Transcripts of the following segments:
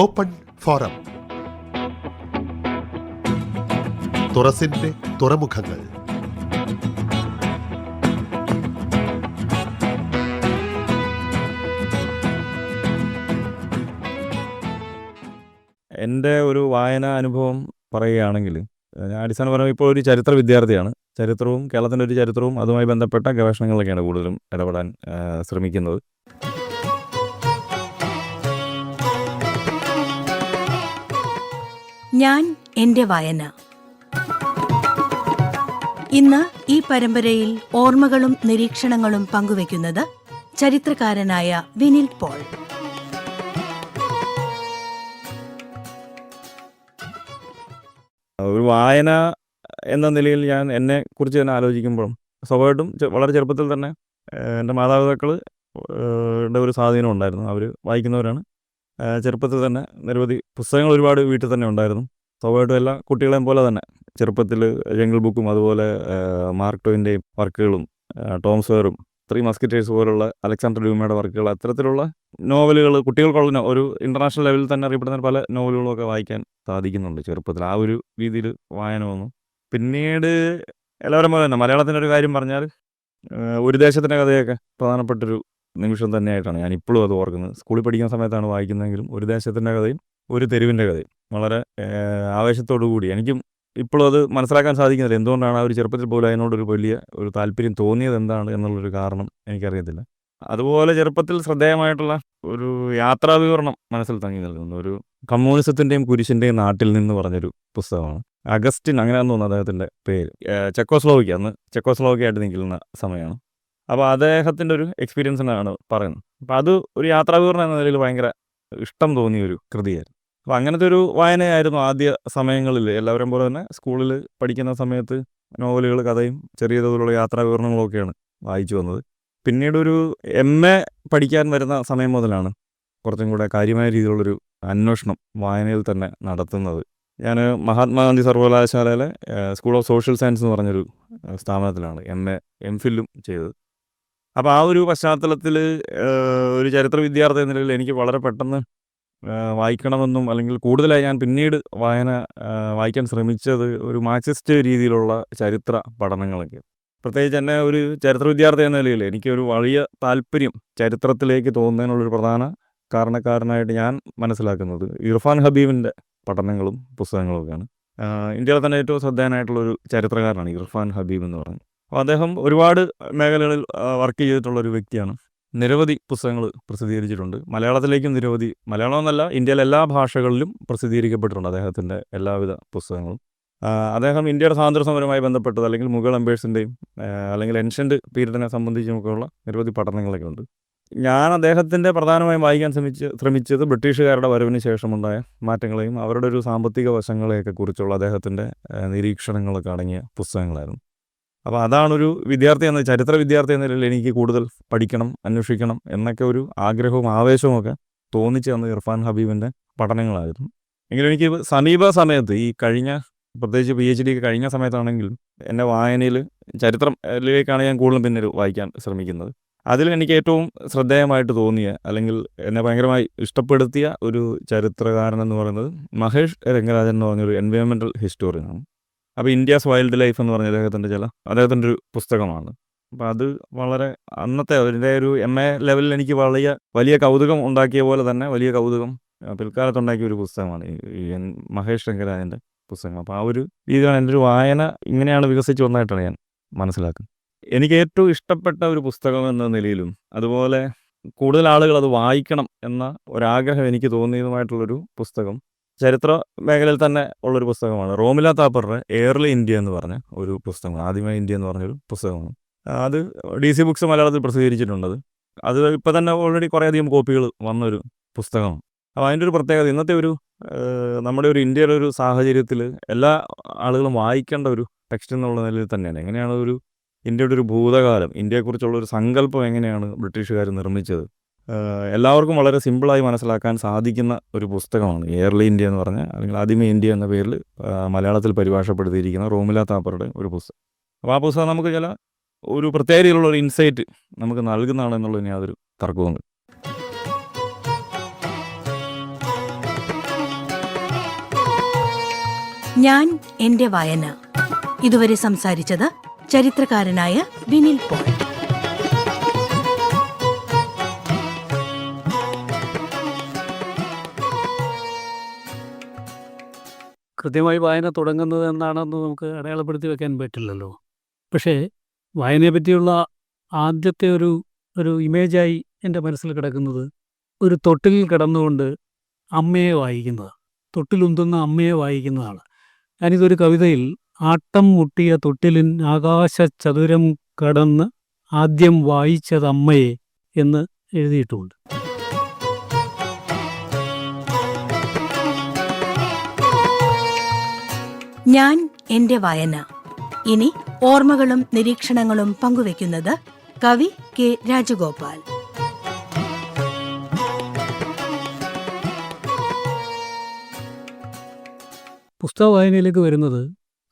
Open forum. തുറസിന്റെ തുറമുഖങ്ങൾ. എന്റെ ഒരു വായനാ അനുഭവം പറയുകയാണെങ്കിൽ ഞാൻ അടിസ്ഥാനപരമായി ഇപ്പോൾ ഒരു ചരിത്ര വിദ്യാർത്ഥിയാണ്. ചരിത്രവും കേരളത്തിന്റെ ഒരു ചരിത്രവും അതുമായി ബന്ധപ്പെട്ട ഗവേഷണങ്ങളിലൊക്കെയാണ് കൂടുതലും ഇടപെടാൻ ശ്രമിക്കുന്നത്. ഞാൻ എന്റെ വായന. ഇന്ന് ഈ പരമ്പരയിൽ ഓർമ്മകളും നിരീക്ഷണങ്ങളും പങ്കുവയ്ക്കുന്നത് ചരിത്രകാരനായ വിനിൽ പോൾ. ഒരു വായന എന്ന നിലയിൽ ഞാൻ എന്നെ കുറിച്ച് തന്നെ ആലോചിക്കുമ്പോഴും സ്വാഭാവികമായിട്ടും വളരെ ചെറുപ്പത്തിൽ തന്നെ എന്റെ മാതാപിതാക്കൾ ഒരു സ്വാധീനം ഉണ്ടായിരുന്നു. അവർ വായിക്കുന്നവരാണ്. ചെറുപ്പത്തിൽ തന്നെ നിരവധി പുസ്തകങ്ങൾ ഒരുപാട് വീട്ടിൽ തന്നെ ഉണ്ടായിരുന്നു. സ്വാഭാവികമായിട്ടും എല്ലാ കുട്ടികളെയും പോലെ തന്നെ. ചെറുപ്പത്തിൽ ജംഗിൾ ബുക്കും അതുപോലെ മാർക്ക് ടോയിന്റെയും വർക്കുകളും ടോം സോയറും ത്രീ മസ്കിറ്റേഴ്സ് പോലുള്ള അലക്സാണ്ടർ ഡ്യൂമയുടെ വർക്കുകൾ അത്തരത്തിലുള്ള നോവലുകൾ കുട്ടികൾക്കുള്ള ഒരു ഇന്റർനാഷണൽ ലെവലിൽ തന്നെ അറിയപ്പെടുന്ന പല നോവലുകളൊക്കെ വായിക്കാൻ സാധിക്കുന്നുണ്ട് ചെറുപ്പത്തിൽ. ആ ഒരു രീതിയിൽ വായന വന്നു. പിന്നീട് എല്ലാവരും പോലെ തന്നെ മലയാളത്തിന്റെ ഒരു കാര്യം പറഞ്ഞാൽ ഒരു ദേശത്തിന്റെ കഥയൊക്കെ പ്രധാനപ്പെട്ടൊരു നിമിഷം തന്നെയായിട്ടാണ് ഞാൻ ഇപ്പോഴും അത് ഓർക്കുന്നത്. സ്കൂളിൽ പഠിക്കുന്ന സമയത്താണ് വായിക്കുന്നതെങ്കിലും ഒരു ദേശത്തിന്റെ കഥയും ഒരു തെരുവിന്റെ കഥയും. വളരെ ആവേശത്തോടു കൂടി. എനിക്കും ഇപ്പോഴും അത് മനസ്സിലാക്കാൻ സാധിക്കുന്നില്ല. എന്തുകൊണ്ടാണ് ആ ഒരു ചെറുപ്പത്തിൽ പോലും അതിനോടൊരു വലിയ ഒരു താല്പര്യം തോന്നിയത് എന്താണ് എന്നുള്ളൊരു കാരണം എനിക്കറിയത്തില്ല. അതുപോലെ ചെറുപ്പത്തിൽ ശ്രദ്ധേയമായിട്ടുള്ള ഒരു യാത്രാ വിവരണം മനസ്സിൽ തങ്ങി നിൽക്കുന്നു. ഒരു കമ്മ്യൂണിസത്തിന്റെയും കുരിശിന്റെയും നാട്ടിൽ നിന്ന് പറഞ്ഞൊരു പുസ്തകമാണ്. അഗസ്റ്റിൻ അങ്ങനെയാണെന്ന് തോന്നുന്നു അദ്ദേഹത്തിന്റെ പേര്. ചെക്കോസ്ലോവിക്ക. അന്ന് ചെക്കോസ്ലോവിക്കായിട്ട് നിൽക്കുന്ന സമയമാണ്. അപ്പോൾ അദ്ദേഹത്തിന്റെ ഒരു എക്സ്പീരിയൻസ് തന്നെയാണ് പറയുന്നത്. അപ്പോൾ അത് ഒരു യാത്രാവിവരണം എന്ന നിലയിൽ ഭയങ്കര ഇഷ്ടം തോന്നിയ ഒരു കൃതിയായിരുന്നു. അപ്പോൾ അങ്ങനത്തെ ഒരു വായനയായിരുന്നു ആദ്യ സമയങ്ങളിൽ. എല്ലാവരും പോലെ തന്നെ സ്കൂളിൽ പഠിക്കുന്ന സമയത്ത് നോവലുകൾ കഥയും ചെറിയ തോതിലുള്ള യാത്രാവിവരണങ്ങളൊക്കെയാണ് വായിച്ചു വന്നത്. പിന്നീട് ഒരു എം എ പഠിക്കാൻ വരുന്ന സമയം മുതലാണ് കുറച്ചും കൂടെ കാര്യമായ രീതിയിലുള്ളൊരു അന്വേഷണം വായനയിൽ തന്നെ നടത്തുന്നത്. ഞാൻ മഹാത്മാഗാന്ധി സർവകലാശാലയിലെ സ്കൂൾ ഓഫ് സോഷ്യൽ സയൻസ് എന്ന് പറഞ്ഞൊരു സ്ഥാപനത്തിലാണ് എം എ എം ഫില്ലും ചെയ്തത്. അപ്പോൾ ആ ഒരു പശ്ചാത്തലത്തിൽ ഒരു ചരിത്ര വിദ്യാർത്ഥി എന്ന നിലയിൽ എനിക്ക് വളരെ പെട്ടെന്ന് വായിക്കണമെന്നും അല്ലെങ്കിൽ കൂടുതലായി ഞാൻ പിന്നീട് വായന വായിക്കാൻ ശ്രമിച്ചത് ഒരു മാർക്സിസ്റ്റ് രീതിയിലുള്ള ചരിത്ര പഠനങ്ങളൊക്കെ പ്രത്യേകിച്ച് എന്നെ ഒരു ചരിത്ര വിദ്യാർത്ഥി എന്ന നിലയിൽ എനിക്കൊരു വലിയ താല്പര്യം ചരിത്രത്തിലേക്ക് തോന്നുന്നതിനുള്ളൊരു പ്രധാന കാരണക്കാരനായിട്ട് ഞാൻ മനസ്സിലാക്കുന്നത് ഇർഫാൻ ഹബീബിന്റെ പഠനങ്ങളും പുസ്തകങ്ങളൊക്കെയാണ്. ആഹ് ഇന്ത്യയിലെ തന്നെ ഏറ്റവും ശ്രദ്ധേയനായിട്ടുള്ള ഒരു ചരിത്രകാരനാണ് ഇർഫാൻ ഹബീബ് എന്ന് പറയുന്നത്. അപ്പോൾ അദ്ദേഹം ഒരുപാട് മേഖലകളിൽ വർക്ക് ചെയ്തിട്ടുള്ള ഒരു വ്യക്തിയാണ്. നിരവധി പുസ്തകങ്ങൾ പ്രസിദ്ധീകരിച്ചിട്ടുണ്ട്. മലയാളത്തിലേക്കും നിരവധി മലയാളമെന്നല്ല ഇന്ത്യയിലെ എല്ലാ ഭാഷകളിലും പ്രസിദ്ധീകരിക്കപ്പെട്ടിട്ടുണ്ട് അദ്ദേഹത്തിന്റെ എല്ലാവിധ പുസ്തകങ്ങളും. അദ്ദേഹം ഇന്ത്യയുടെ സ്വാതന്ത്ര്യ സമരവുമായി ബന്ധപ്പെട്ടത് അല്ലെങ്കിൽ മുഗൾ അംബേഴ്സിന്റെയും അല്ലെങ്കിൽ എൻഷ്യന്റ് പീരീഡിനെ സംബന്ധിച്ചുമൊക്കെയുള്ള നിരവധി പഠനങ്ങളൊക്കെ ഉണ്ട് ഞാൻ അദ്ദേഹത്തിന്റെ പ്രധാനമായും വായിക്കാൻ ശ്രമിച്ച് ശ്രമിച്ചത് ബ്രിട്ടീഷുകാരുടെ വരവിന് ശേഷമുണ്ടായ മാറ്റങ്ങളെയും അവരുടെ ഒരു സാമ്പത്തിക വശങ്ങളെയൊക്കെ കുറിച്ചുള്ള അദ്ദേഹത്തിന്റെ നിരീക്ഷണങ്ങളൊക്കെ അടങ്ങിയ പുസ്തകങ്ങളായിരുന്നു. അപ്പോൾ അതാണൊരു വിദ്യാർത്ഥി എന്ന ചരിത്ര വിദ്യാർത്ഥി എന്ന നിലയിൽ എനിക്ക് കൂടുതൽ പഠിക്കണം അന്വേഷിക്കണം എന്നൊക്കെ ഒരു ആഗ്രഹവും ആവേശവും ഒക്കെ തോന്നിച്ചു തന്ന ഇർഫാൻ ഹബീബിന്റെ പഠനങ്ങളായിരുന്നു. എങ്കിലും എനിക്ക് സമീപ സമയത്ത് ഈ കഴിഞ്ഞ പ്രത്യേകിച്ച് പി എച്ച് ഡി കഴിഞ്ഞ സമയത്താണെങ്കിലും എന്റെ വായനയിൽ ചരിത്രത്തിലേക്കാണ് ഞാൻ കൂടുതലും പിന്നീട് വായിക്കാൻ ശ്രമിക്കുന്നത്. അതിൽ എനിക്ക് ഏറ്റവും ശ്രദ്ധേയമായിട്ട് തോന്നിയ അല്ലെങ്കിൽ എന്നെ ഭയങ്കരമായി ഇഷ്ടപ്പെടുത്തിയ ഒരു ചരിത്രകാരൻ എന്ന് പറയുന്നത് മഹേഷ് രംഗരാജൻ എന്ന് പറഞ്ഞൊരു എൻവയോൺമെന്റൽ ഹിസ്റ്റോറിയനാണ് അപ്പോൾ ഇന്ത്യാസ് വൈൽഡ് ലൈഫ് എന്ന് പറഞ്ഞ അദ്ദേഹത്തിന്റെ ചില അദ്ദേഹത്തിന്റെ ഒരു പുസ്തകമാണ്. അപ്പം അത് വളരെ അന്നത്തെ അതിന്റെ ഒരു എം എ ലെവലിൽ എനിക്ക് വലിയ വലിയ കൗതുകം ഉണ്ടാക്കിയ പോലെ തന്നെ വലിയ കൗതുകം പിൽക്കാലത്തുണ്ടാക്കിയ ഒരു പുസ്തകമാണ് മഹേഷ് ശങ്കരാജന്റെ പുസ്തകം. അപ്പോൾ ആ ഒരു രീതിയിലാണ് എന്റെ ഒരു വായന ഇങ്ങനെയാണ് വികസിച്ച് വന്നതായിട്ടാണ് ഞാൻ മനസ്സിലാക്കുന്നത്. എനിക്ക് ഏറ്റവും ഇഷ്ടപ്പെട്ട ഒരു പുസ്തകം എന്ന നിലയിലും അതുപോലെ കൂടുതൽ ആളുകൾ അത് വായിക്കണം എന്ന ഒരാഗ്രഹം എനിക്ക് തോന്നിയതുമായിട്ടുള്ളൊരു പുസ്തകം ചരിത്ര മേഖലയിൽ തന്നെ ഉള്ളൊരു പുസ്തകമാണ്. റോമില താപ്പറിന്റെ എയർലി ഇന്ത്യ എന്ന് പറഞ്ഞ ഒരു പുസ്തകമാണ്. ആദ്യമായി ഇന്ത്യ എന്ന് പറഞ്ഞൊരു പുസ്തകമാണ്. അത് ഡി സി ബുക്സ് മലയാളത്തിൽ പ്രസിദ്ധീകരിച്ചിട്ടുണ്ട് അത് ഇപ്പം തന്നെ ഓൾറെഡി കുറേയധികം കോപ്പികൾ വന്നൊരു പുസ്തകമാണ്. അപ്പോൾ അതിന്റെ ഒരു പ്രത്യേകത ഇന്നത്തെ ഒരു നമ്മുടെ ഒരു ഇന്ത്യയുടെ ഒരു സാഹചര്യത്തിൽ എല്ലാ ആളുകളും വായിക്കേണ്ട ഒരു ടെക്സ്റ്റ് എന്നുള്ള നിലയിൽ തന്നെയാണ്. എങ്ങനെയാണ് ഒരു ഇന്ത്യയുടെ ഒരു ഭൂതകാലം ഇന്ത്യയെക്കുറിച്ചുള്ള ഒരു സങ്കല്പം എങ്ങനെയാണ് ബ്രിട്ടീഷുകാർ നിർമ്മിച്ചത്? എല്ലാവർക്കും വളരെ സിമ്പിളായി മനസ്സിലാക്കാൻ സാധിക്കുന്ന ഒരു പുസ്തകമാണ് എയർലി ഇന്ത്യ എന്ന് പറഞ്ഞ അല്ലെങ്കിൽ ആദിമ ഇന്ത്യ എന്ന പേരിൽ മലയാളത്തിൽ പരിഭാഷപ്പെടുത്തിയിരിക്കുന്ന റോമില താപ്പറുടെ ഒരു പുസ്തകം. അപ്പോൾ ആ പുസ്തകം നമുക്ക് ചില ഒരു പ്രത്യേക രീതിയിലുള്ള ഒരു ഇൻസൈറ്റ് നമുക്ക് നൽകുന്നതാണ് എന്നുള്ളതിന് യാതൊരു തർക്കവും ഞാൻ എന്റെ വായന. ഇതുവരെ സംസാരിച്ചത് ചരിത്രകാരനായ വിനിൽ പോൾ. കൃത്യമായി വായന തുടങ്ങുന്നത് എന്നാണെന്ന് നമുക്ക് അടയാളപ്പെടുത്തി വെക്കാൻ പറ്റില്ലല്ലോ. പക്ഷേ വായനയെ പറ്റിയുള്ള ആദ്യത്തെ ഒരു ഒരു ഇമേജായി എന്റെ മനസ്സിൽ കിടക്കുന്നത് ഒരു തൊട്ടിൽ കിടന്നുകൊണ്ട് അമ്മയെ വായിക്കുന്നത് തൊട്ടിലുന്തുന്ന അമ്മയെ വായിക്കുന്നതാണ്. ഞാനിതൊരു കവിതയിൽ ആട്ടം മുട്ടിയ തൊട്ടിലിൻ ആകാശ ചതുരം കടന്ന് ആദ്യം വായിച്ചത് അമ്മയെ എന്ന് എഴുതിയിട്ടുമുണ്ട് ഞാൻ എന്റെ വായന. ഇനി ഓർമ്മകളും നിരീക്ഷണങ്ങളും പങ്കുവെക്കുന്നത് കവി കെ രാജഗോപാൽ. പുസ്തക വായനയിലേക്ക് വരുന്നത്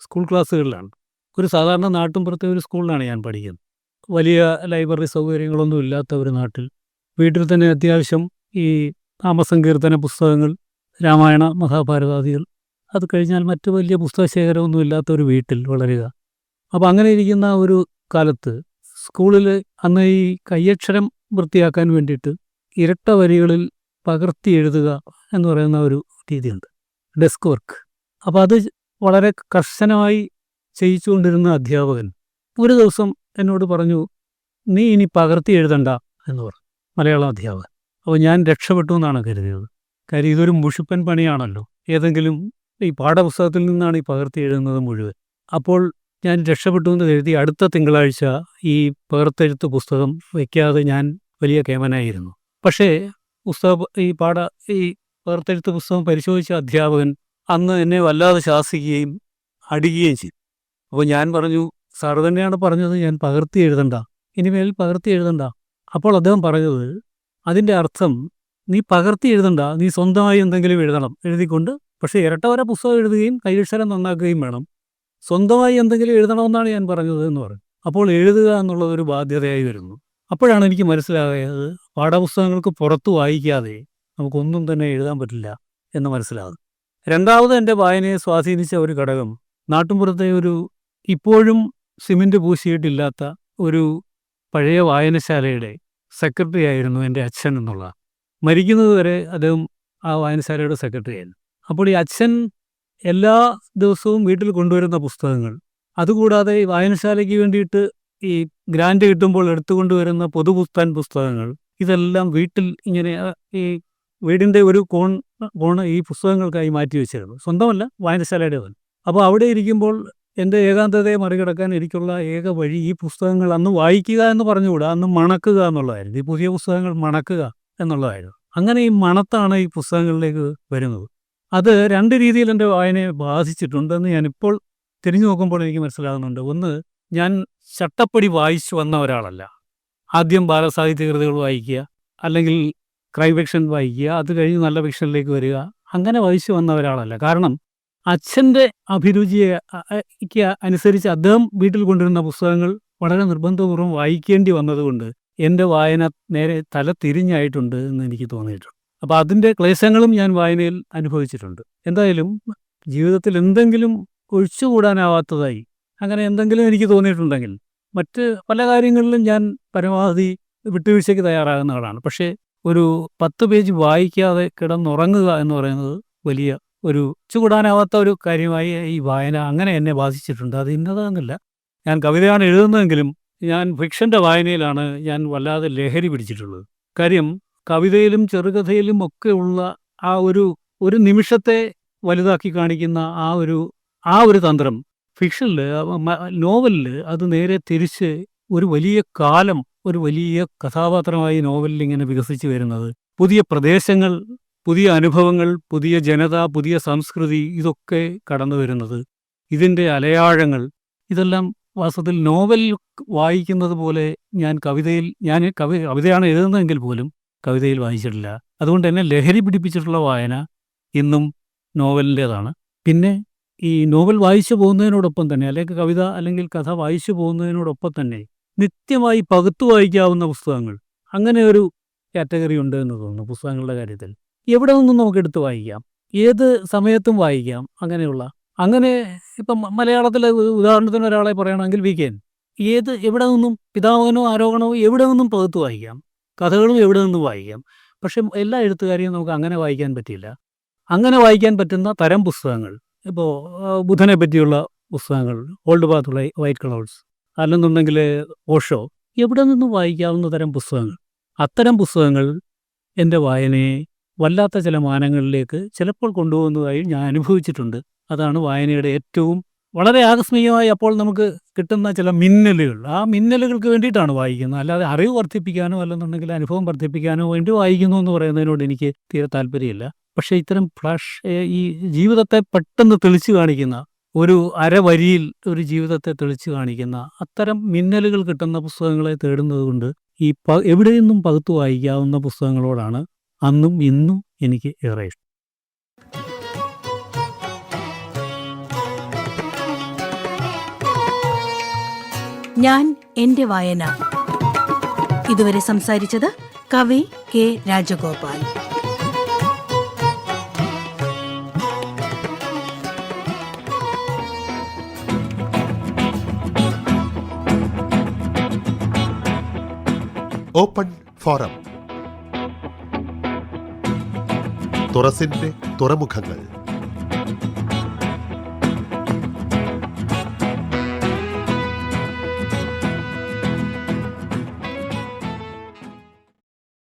സ്കൂൾ ക്ലാസ്സുകളിലാണ്. ഒരു സാധാരണ നാട്ടിൻപുറത്തെ ഒരു സ്കൂളിലാണ് ഞാൻ പഠിക്കുന്നത്. വലിയ ലൈബ്രറി സൗകര്യങ്ങളൊന്നും ഇല്ലാത്ത ഒരു നാട്ടിൽ. വീട്ടിൽ തന്നെ അത്യാവശ്യം ഈ നാമസങ്കീർത്തന പുസ്തകങ്ങൾ രാമായണ മഹാഭാരതാദികൾ അത് കഴിഞ്ഞാൽ മറ്റു വലിയ പുസ്തക ശേഖരമൊന്നും ഇല്ലാത്ത ഒരു വീട്ടിൽ വളരുക. അപ്പോൾ അങ്ങനെ ഇരിക്കുന്ന ഒരു കാലത്ത് സ്കൂളിൽ അന്ന് ഈ കയ്യക്ഷരം വൃത്തിയാക്കാൻ വേണ്ടിയിട്ട് ഇരട്ട വരികളിൽ പകർത്തി എഴുതുക എന്ന് പറയുന്ന ഒരു രീതിയുണ്ട്. Desk work. അപ്പോൾ അത് വളരെ കർശനമായി ചെയ്യിച്ചുകൊണ്ടിരുന്ന അധ്യാപകൻ ഒരു ദിവസം എന്നോട് പറഞ്ഞു നീ ഇനി പകർത്തി എഴുതണ്ട എന്ന് പറഞ്ഞു. മലയാളം അധ്യാപകൻ. അപ്പോൾ ഞാൻ രക്ഷപ്പെട്ടു എന്നാണ് കരുതിയത്. കാര്യം ഇതൊരു മുഷിപ്പൻ പണിയാണല്ലോ. ഏതെങ്കിലും ഈ പാഠപുസ്തകത്തിൽ നിന്നാണ് ഈ പകർത്തി എഴുതുന്നത് മുഴുവൻ. അപ്പോൾ ഞാൻ രക്ഷപ്പെട്ടു എന്ന് കരുതി അടുത്ത തിങ്കളാഴ്ച ഈ പകർത്തെഴുത്ത് പുസ്തകം വയ്ക്കാതെ ഞാൻ വലിയ കേമനായിരുന്നു. പക്ഷേ പുസ്തക ഈ പാഠ ഈ പകർത്തെഴുത്ത് പുസ്തകം പരിശോധിച്ച അധ്യാപകൻ അന്ന് എന്നെ വല്ലാതെ ശാസിക്കുകയും അടിക്കുകയും ചെയ്തു. അപ്പോൾ ഞാൻ പറഞ്ഞു സാറ് തന്നെയാണ് പറഞ്ഞത് ഞാൻ പകർത്തി എഴുതണ്ട. ഇനിമേൽ പകർത്തി എഴുതണ്ട. അപ്പോൾ അദ്ദേഹം പറഞ്ഞത് അതിന്റെ അർത്ഥം നീ പകർത്തി എഴുതണ്ട നീ സ്വന്തമായി എന്തെങ്കിലും എഴുതണം. എഴുതിക്കൊണ്ട് പക്ഷേ ഇരട്ടവര പുസ്തകം എഴുതുകയും കൈയക്ഷരം നന്നാക്കുകയും വേണം. സ്വന്തമായി എന്തെങ്കിലും എഴുതണമെന്നാണ് ഞാൻ പറഞ്ഞത് എന്ന് പറഞ്ഞു അപ്പോൾ എഴുതുക എന്നുള്ളത് ഒരു ബാധ്യതയായി വരുന്നു. അപ്പോഴാണ് എനിക്ക് മനസ്സിലായത് പാഠപുസ്തകങ്ങൾക്ക് പുറത്ത് വായിക്കാതെ നമുക്കൊന്നും തന്നെ എഴുതാൻ പറ്റില്ല എന്ന് മനസ്സിലാകും രണ്ടാമത് എന്റെ വായനയെ സ്വാധീനിച്ച ഒരു ഘടകം നാട്ടുമ്പുറത്തെ ഒരു ഇപ്പോഴും സിമന്റ് പൂശിയിട്ടില്ലാത്ത ഒരു പഴയ വായനശാലയുടെ സെക്രട്ടറി ആയിരുന്നു എന്റെ അച്ഛൻ എന്നുള്ള. മരിക്കുന്നത് വരെ അദ്ദേഹം ആ വായനശാലയുടെ സെക്രട്ടറി ആയിരുന്നു അപ്പോൾ ഈ അച്ഛൻ എല്ലാ ദിവസവും വീട്ടിൽ കൊണ്ടുവരുന്ന പുസ്തകങ്ങൾ. അതുകൂടാതെ ഈ വായനശാലയ്ക്ക് വേണ്ടിയിട്ട് ഈ ഗ്രാൻഡ് കിട്ടുമ്പോൾ എടുത്തുകൊണ്ടുവരുന്ന പൊതുപുസ്തൻ പുസ്തകങ്ങൾ ഇതെല്ലാം വീട്ടിൽ ഇങ്ങനെ ഈ വീടിന്റെ ഒരു കോൺ കോണ് ഈ പുസ്തകങ്ങൾക്കായി മാറ്റി വെച്ചിരുന്നു. സ്വന്തമല്ല വായനശാലയുടെ തന്നെ. അപ്പോൾ അവിടെ ഇരിക്കുമ്പോൾ എന്റെ ഏകാന്തതയെ മറികടക്കാൻ എനിക്കുള്ള ഏക വഴി ഈ പുസ്തകങ്ങൾ അന്ന് വായിക്കുക എന്ന് പറഞ്ഞുകൂടാ? അന്ന് മണക്കുക എന്നുള്ളതായിരുന്നു. ഈ പുതിയ പുസ്തകങ്ങൾ മണക്കുക എന്നുള്ളതായിരുന്നു. അങ്ങനെ ഈ മണത്താണ് ഈ പുസ്തകങ്ങളിലേക്ക് വരുന്നത്. അത് രണ്ട് രീതിയിൽ എന്റെ വായനയെ ബാധിച്ചിട്ടുണ്ടെന്ന് ഞാനിപ്പോൾ തിരിഞ്ഞു നോക്കുമ്പോൾ എനിക്ക് മനസ്സിലാകുന്നുണ്ട്. ഒന്ന് ഞാൻ ചട്ടപ്പടി വായിച്ചു വന്ന ഒരാളല്ല. ആദ്യം ബാലസാഹിത്യ കൃതികൾ വായിക്കുക അല്ലെങ്കിൽ ക്രൈം ഫിക്ഷൻ വായിക്കുക അത് കഴിഞ്ഞ് നല്ല ഫിക്ഷനിലേക്ക് വരിക അങ്ങനെ വായിച്ചു വന്ന ഒരാളല്ല. കാരണം അച്ഛന്റെ അഭിരുചിയെ അനുസരിച്ച് അദ്ദേഹം വീട്ടിൽ കൊണ്ടുവരുന്ന പുസ്തകങ്ങൾ വളരെ നിർബന്ധപൂർവം വായിക്കേണ്ടി വന്നതുകൊണ്ട് എന്റെ വായന നേരെ തല തിരിഞ്ഞായിട്ടുണ്ട് എന്ന് എനിക്ക് തോന്നിയിട്ടുണ്ട്. അപ്പോൾ അതിന്റെ ക്ലേശങ്ങളും ഞാൻ വായനയിൽ അനുഭവിച്ചിട്ടുണ്ട്. എന്തായാലും ജീവിതത്തിൽ എന്തെങ്കിലും ഒഴിച്ചുകൂടാനാവാത്തതായി അങ്ങനെ എന്തെങ്കിലും എനിക്ക് തോന്നിയിട്ടുണ്ടെങ്കിൽ മറ്റ് പല കാര്യങ്ങളിലും ഞാൻ പരമാവധി വിട്ടുവീഴ്ചയ്ക്ക് തയ്യാറാകുന്ന ആളാണ്. പക്ഷേ ഒരു പത്ത് പേജ് വായിക്കാതെ കിടന്നുറങ്ങുക എന്ന് പറയുന്നത് വലിയ ഒരു ചൂടാനാവാത്ത ഒരു കാര്യമായി ഈ വായന അങ്ങനെ എന്നെ ബാധിച്ചിട്ടുണ്ട്. അത് ഇന്നതാണെന്നില്ല ഞാൻ കവിതയാണ് എഴുതുന്നതെങ്കിലും ഞാൻ ഫിക്ഷന്റെ വായനയിലാണ് ഞാൻ വല്ലാതെ ലഹരി പിടിച്ചിട്ടുള്ളത്. കാര്യം കവിതയിലും ചെറുകഥയിലും ഒക്കെ ഉള്ള ആ ഒരു ഒരു നിമിഷത്തെ വലുതാക്കി കാണിക്കുന്ന ആ ഒരു ആ ഒരു തന്ത്രം. ഫിക്ഷനിൽ നോവലിൽ അത് നേരെ തിരിച്ച് ഒരു വലിയ കാലം ഒരു വലിയ കഥാപാത്രമായി നോവലിൽ ഇങ്ങനെ വികസിച്ച് വരുന്നത്. പുതിയ പ്രദേശങ്ങൾ പുതിയ അനുഭവങ്ങൾ പുതിയ ജനത പുതിയ സംസ്കൃതി ഇതൊക്കെ കടന്നു വരുന്നത്. ഇതിന്റെ അലയാഴങ്ങൾ ഇതെല്ലാം വാസ്തവത്തിൽ നോവൽ വായിക്കുന്നത് പോലെ ഞാൻ കവിതയിൽ ഞാൻ കവി കവിതയാണ് എഴുതുന്നതെങ്കിൽ പോലും കവിതയിൽ വായിച്ചിട്ടില്ല. അതുകൊണ്ട് തന്നെ ലഹരി പിടിപ്പിച്ചിട്ടുള്ള വായന ഇന്നും നോവലിന്റേതാണ്. പിന്നെ ഈ നോവൽ വായിച്ചു പോകുന്നതിനോടൊപ്പം തന്നെ അല്ലെങ്കിൽ കവിത അല്ലെങ്കിൽ കഥ വായിച്ചു പോകുന്നതിനോടൊപ്പം തന്നെ നിത്യമായി പകുത്തു വായിക്കാവുന്ന പുസ്തകങ്ങൾ അങ്ങനെ ഒരു കാറ്റഗറി ഉണ്ട് എന്ന് തോന്നുന്നു പുസ്തകങ്ങളുടെ കാര്യത്തിൽ. എവിടെ നിന്നും നമുക്ക് എടുത്ത് വായിക്കാം? ഏത് സമയത്തും വായിക്കാം അങ്ങനെയുള്ള. അങ്ങനെ ഇപ്പം മലയാളത്തിലെ ഉദാഹരണത്തിന് ഒരാളെ പറയുകയാണെങ്കിൽ വി കെ ഏത് എവിടെ നിന്നും പിതാമകനോ ആരോപണമോ എവിടെ നിന്നും പകുത്തു വായിക്കാം? കഥകളും എവിടെ നിന്ന് വായിക്കാം? പക്ഷെ എല്ലാ എഴുത്തുകാരെയും നമുക്ക് അങ്ങനെ വായിക്കാൻ പറ്റില്ല അങ്ങനെ വായിക്കാൻ പറ്റുന്ന തരം പുസ്തകങ്ങൾ. ഇപ്പോൾ ബുധനെ പറ്റിയുള്ള പുസ്തകങ്ങൾ ഓൾഡ് പാത്ത് വൈറ്റ് ക്ലൗഡ്സ് അല്ലെന്നുണ്ടെങ്കിൽ ഓഷോ എവിടെ നിന്നും വായിക്കാവുന്ന തരം പുസ്തകങ്ങൾ? അത്തരം പുസ്തകങ്ങൾ എന്റെ വായനയെ വല്ലാത്ത ചില മാനങ്ങളിലേക്ക് ചിലപ്പോൾ കൊണ്ടുപോകുന്നതായി ഞാൻ അനുഭവിച്ചിട്ടുണ്ട്. അതാണ് വായനയുടെ ഏറ്റവും വളരെ ആകസ്മികമായി അപ്പോൾ നമുക്ക് കിട്ടുന്ന ചില മിന്നലുകൾ. ആ മിന്നലുകൾക്ക് വേണ്ടിയിട്ടാണ് വായിക്കുന്നത്. അല്ലാതെ അറിവ് വർദ്ധിപ്പിക്കാനോ അല്ലെന്നുണ്ടെങ്കിൽ അനുഭവം വർദ്ധിപ്പിക്കാനോ വേണ്ടി വായിക്കുന്നു എന്ന് പറയുന്നതിനോട് എനിക്ക് തീരെ താല്പര്യമില്ല. പക്ഷേ ഇത്തരം ഫ്ലാഷ് ഈ ജീവിതത്തെ പെട്ടെന്ന് തെളിച്ചു കാണിക്കുന്ന ഒരു അരവരിയിൽ ഒരു ജീവിതത്തെ തെളിച്ചു കാണിക്കുന്ന അത്തരം മിന്നലുകൾ കിട്ടുന്ന പുസ്തകങ്ങളെ തേടുന്നത് കൊണ്ട് ഈ പ എവിടെ നിന്നും പകുത്തു വായിക്കാവുന്ന പുസ്തകങ്ങളോടാണ് അന്നും ഇന്നും എനിക്ക് ഏറെ ഇഷ്ടം. ഞാൻ എന്റെ വായന. ഇതുവരെ സംസാരിച്ചത് കവി കെ രാജഗോപാൽ. ഓപ്പൺ ഫോറം തുറസിന്റെ തുറമുഖങ്ങൾ.